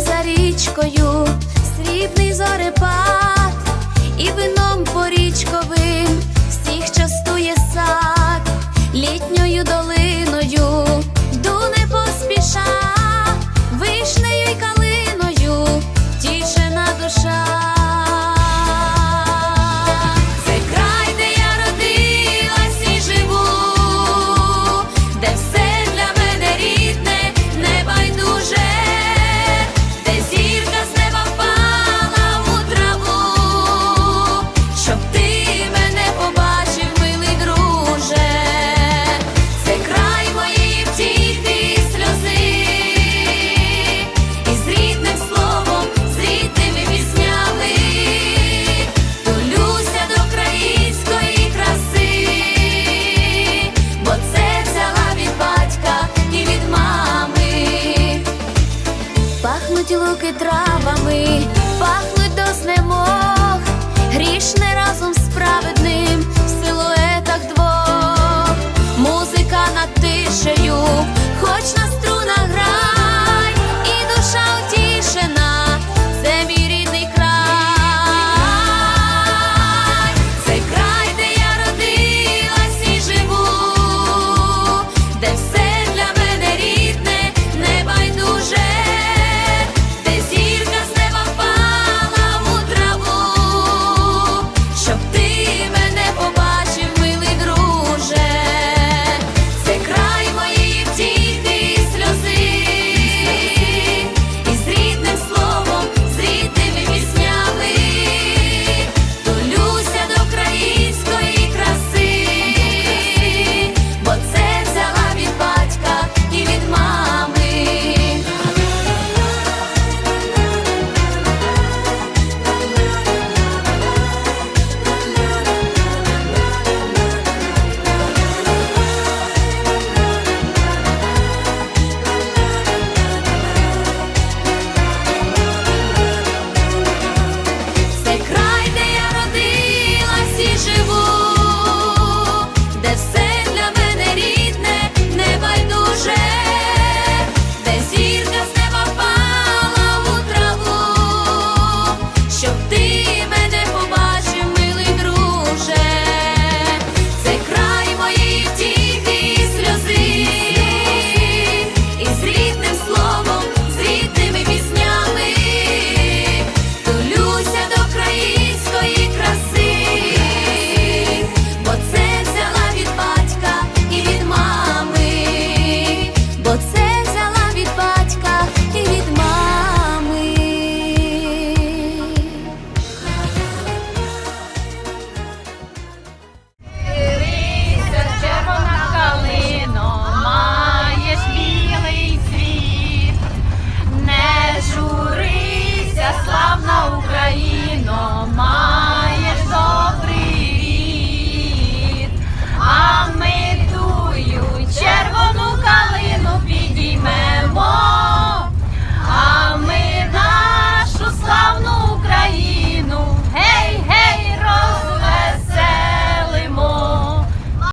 за річкою, срібний зорепад і вином порічковим. руки травами, пахнуть до знемог, грішне разом з праведним силою.